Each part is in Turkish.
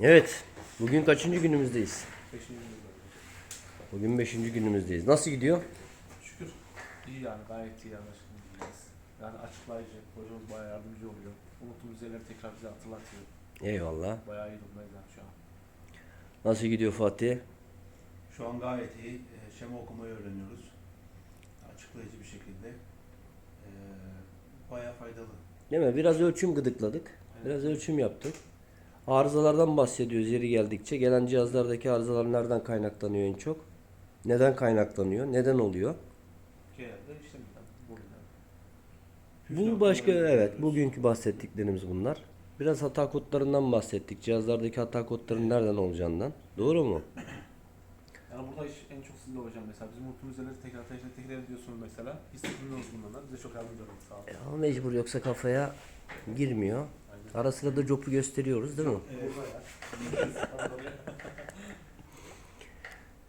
Evet. Bugün kaçıncı günümüzdeyiz? Beşinci yılda. Bugün beşinci günümüzdeyiz. Nasıl gidiyor? Şükür iyi yani gayet iyi iyiyiz. Yani açıklayıcı, hocamız bayağı yardımcı oluyor. Unuttuğumuz yerleri tekrar bize hatırlatıyor. Eyvallah. Bayağı iyi durumdayız yani şu an. Nasıl gidiyor Fatih? Şu an gayet iyi. Ee, Şema okumayı öğreniyoruz. Açıklayıcı bir şekilde. Ee, bayağı faydalı. Değil mi? Biraz ölçüm gıdıkladık. Biraz ölçüm yaptık. Arızalardan bahsediyoruz yeri geldikçe. Gelen cihazlardaki arızalar nereden kaynaklanıyor en çok? Neden kaynaklanıyor? Neden oluyor? Genelde işte buradan. Püf Bu başka evet bugünkü bahsettiklerimiz bunlar. Biraz hata kodlarından bahsettik. Cihazlardaki hata kodlarının nereden olacağından. Doğru mu? Yani burada iş en çok sizde hocam mesela. Bizim unuttuğumuz yerleri tekrar tekrar tekrar ediyorsunuz mesela. Biz sıkılmıyoruz bundan da. Bize çok yardımcı oluyor. Sağ olun. E, Ama mecbur yoksa kafaya girmiyor. Ara sıra da jopu gösteriyoruz değil mi?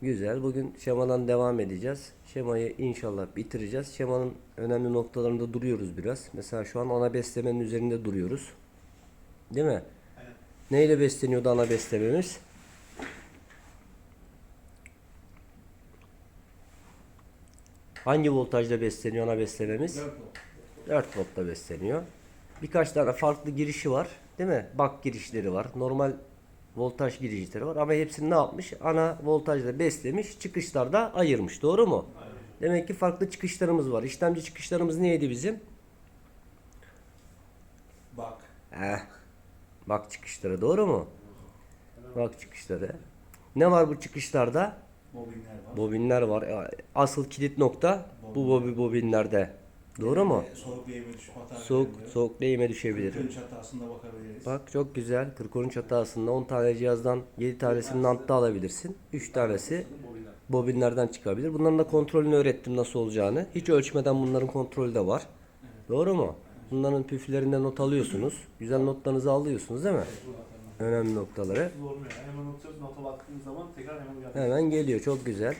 Güzel. Bugün şemadan devam edeceğiz. Şemayı inşallah bitireceğiz. Şemanın önemli noktalarında duruyoruz biraz. Mesela şu an ana beslemenin üzerinde duruyoruz. Değil mi? Neyle besleniyordu ana beslememiz? Hangi voltajda besleniyor ana beslememiz? 4 voltta besleniyor. Birkaç tane farklı girişi var. Değil mi? Bak girişleri var. Normal voltaj girişleri var. Ama hepsini ne yapmış? Ana voltajla beslemiş. Çıkışlarda ayırmış. Doğru mu? Demek ki farklı çıkışlarımız var. İşlemci çıkışlarımız neydi bizim? Bak. Eh. Bak çıkışları. Doğru mu? Bak çıkışları. Ne var bu çıkışlarda? Bobinler var. Bobinler var. Asıl kilit nokta bu bobi bobinlerde. Doğru mu? Ee, Soğuk değme hata Soğuk verebiliyor. soğuk değme düşebilir. Kırkönç hatasında bakabiliriz. Bak çok güzel. 40 hatasında 10 tane cihazdan 7 tanesini nantta alabilirsin. 3 tanesi Bobinler. bobinlerden çıkabilir. Bunların da kontrolünü öğrettim nasıl olacağını. Hiç ölçmeden bunların kontrolü de var. Doğru mu? Bunların püflerinde not alıyorsunuz. Güzel notlarınızı alıyorsunuz değil mi? Önemli noktaları. Zor olmuyor. Yani hemen unutuyoruz. Nota baktığınız zaman tekrar hemen. Hemen geliyor. Çok güzel.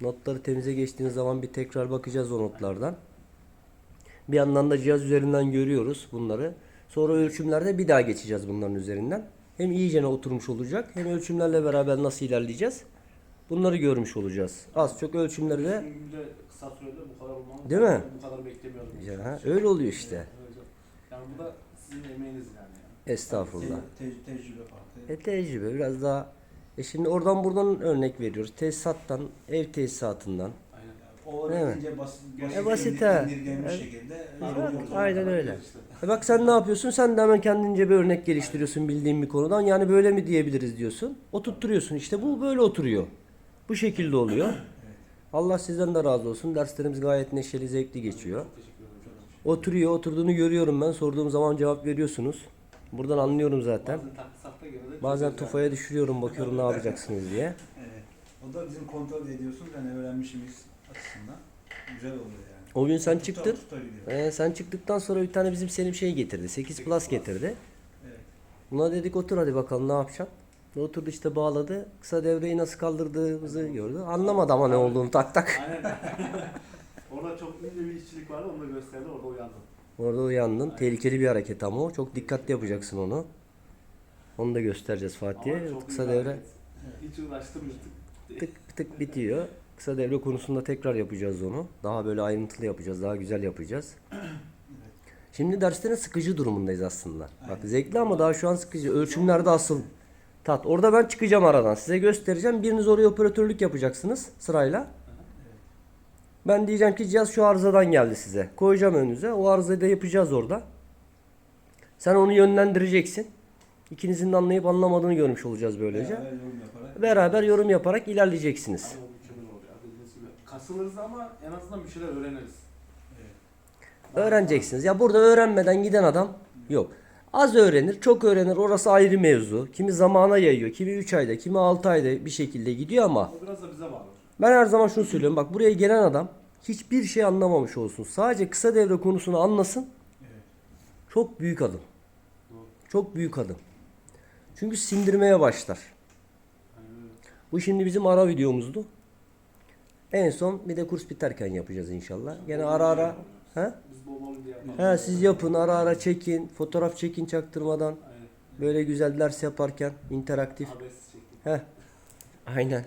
Notları temize geçtiğiniz zaman bir tekrar bakacağız o notlardan. Bir yandan da cihaz üzerinden görüyoruz bunları. Sonra ölçümlerde bir daha geçeceğiz bunların üzerinden. Hem iyicene oturmuş olacak hem ölçümlerle beraber nasıl ilerleyeceğiz. Bunları görmüş olacağız. Az çok ölçümleri de kısa sürede bu kadar olmamız Değil mi? Bu kadar beklemiyordum. Ya, öyle oluyor işte. Evet. Yani bu da sizin emeğiniz yani. Estağfurullah. Te- te- tecrübe farkı. E tecrübe biraz daha e şimdi oradan buradan örnek veriyoruz. Tesisattan, ev tesisatından. Aynen. O Değil mi? öğretince basit, basit, E, basit indirgenmiş Evet. şekilde Bak, aynen öyle. İşte. E bak sen ne yapıyorsun? Sen de hemen kendince bir örnek geliştiriyorsun bildiğin bir konudan. Yani böyle mi diyebiliriz diyorsun. Oturtturuyorsun. İşte bu böyle oturuyor. Bu şekilde oluyor. Allah sizden de razı olsun. Derslerimiz gayet neşeli, zevkli geçiyor. Oturuyor, oturduğunu görüyorum ben. Sorduğum zaman cevap veriyorsunuz. Buradan anlıyorum zaten. Bazen tufaya düşürüyorum, bakıyorum ne yapacaksınız diye. Evet. O da bizim kontrol ediyorsun yani öğrenmişimiz açısından. Güzel oluyor yani. O gün sen Tuta- çıktın. tutabiliyor. Ee, sen çıktıktan sonra bir tane bizim Selim şey getirdi. 8 Plus getirdi. Evet. Buna dedik otur hadi bakalım ne yapacaksın. Oturdu işte bağladı. Kısa devreyi nasıl kaldırdığımızı gördü. Anlamadı ama ne olduğunu tak tak. Aynen. orada çok ince bir işçilik vardı onu da gösterdi orada uyandım. Orada uyandın. Tehlikeli bir hareket ama o. Çok dikkatli yapacaksın onu. Onu da göstereceğiz Fatih'e. Kısa devre. Hiç uğraştırmıyorduk. tık tık bitiyor. Kısa devre konusunda tekrar yapacağız onu. Daha böyle ayrıntılı yapacağız. Daha güzel yapacağız. Şimdi derslerin sıkıcı durumundayız aslında. Bak zevkli ama daha şu an sıkıcı. Ölçümlerde asıl tat. Orada ben çıkacağım aradan. Size göstereceğim. Biriniz oraya operatörlük yapacaksınız sırayla. Ben diyeceğim ki cihaz şu arızadan geldi size. Koyacağım önünüze. O arızayı da yapacağız orada. Sen onu yönlendireceksin. İkinizin de anlayıp anlamadığını görmüş olacağız böylece. Beraber yorum yaparak. Beraber yorum yaparak ilerleyeceksiniz. Ama o mükemmel oluyor. Dediğiniz gibi. Kasılırız ama en azından bir şeyler öğreniriz. Evet. Öğreneceksiniz. Ya burada öğrenmeden giden adam yok. Az öğrenir, çok öğrenir. Orası ayrı mevzu. Kimi zamana yayıyor, kimi 3 ayda, kimi 6 ayda bir şekilde gidiyor ama O biraz da bize bağlı. ben her zaman şunu söylüyorum. Bak buraya gelen adam hiçbir şey anlamamış olsun. Sadece kısa devre konusunu anlasın. Evet. Çok büyük adım. Doğru. Çok büyük adım. Çünkü sindirmeye başlar. Bu şimdi bizim ara videomuzdu. En son bir de kurs biterken yapacağız inşallah. Gene ara ara. Yapalım. He siz yapın ara ara çekin. Fotoğraf çekin çaktırmadan. Böyle güzel ders yaparken interaktif. Heh. Aynen.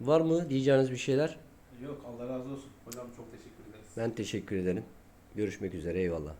Var mı diyeceğiniz bir şeyler? Yok Allah razı olsun. Hocam çok teşekkür ederiz. Ben teşekkür ederim. Görüşmek üzere. Eyvallah.